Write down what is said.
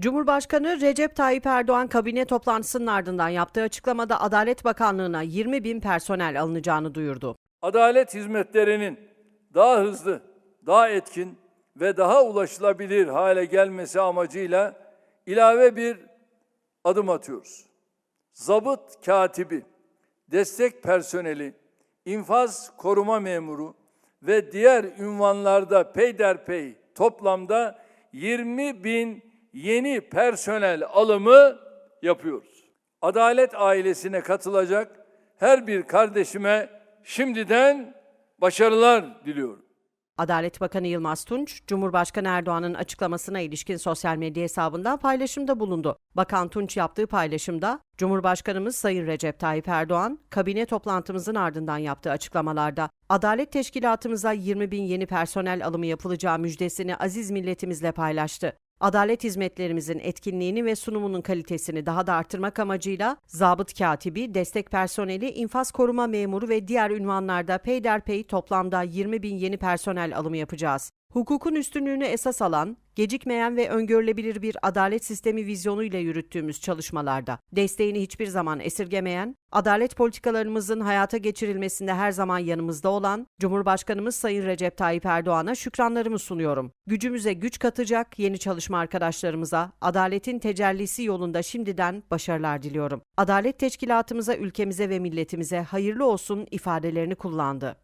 Cumhurbaşkanı Recep Tayyip Erdoğan kabine toplantısının ardından yaptığı açıklamada Adalet Bakanlığı'na 20 bin personel alınacağını duyurdu. adalet hizmetlerinin daha hızlı, daha etkin ve daha ulaşılabilir hale gelmesi amacıyla ilave bir adım atıyoruz. Zabıt katibi, destek personeli, infaz koruma memuru ve diğer ünvanlarda peyderpey toplamda 20 bin yeni personel alımı yapıyoruz. Adalet ailesine katılacak her bir kardeşime şimdiden başarılar diliyorum. Adalet Bakanı Yılmaz Tunç, Cumhurbaşkanı Erdoğan'ın açıklamasına ilişkin sosyal medya hesabından paylaşımda bulundu. Bakan Tunç yaptığı paylaşımda, Cumhurbaşkanımız Sayın Recep Tayyip Erdoğan, kabine toplantımızın ardından yaptığı açıklamalarda, Adalet Teşkilatımıza 20 bin yeni personel alımı yapılacağı müjdesini aziz milletimizle paylaştı. Adalet hizmetlerimizin etkinliğini ve sunumunun kalitesini daha da arttırmak amacıyla zabıt katibi, destek personeli, infaz koruma memuru ve diğer ünvanlarda peyderpey toplamda 20 bin yeni personel alımı yapacağız. Hukukun üstünlüğünü esas alan, gecikmeyen ve öngörülebilir bir adalet sistemi vizyonuyla yürüttüğümüz çalışmalarda desteğini hiçbir zaman esirgemeyen, adalet politikalarımızın hayata geçirilmesinde her zaman yanımızda olan Cumhurbaşkanımız Sayın Recep Tayyip Erdoğan'a şükranlarımı sunuyorum. Gücümüze güç katacak yeni çalışma arkadaşlarımıza adaletin tecellisi yolunda şimdiden başarılar diliyorum. Adalet teşkilatımıza, ülkemize ve milletimize hayırlı olsun ifadelerini kullandı.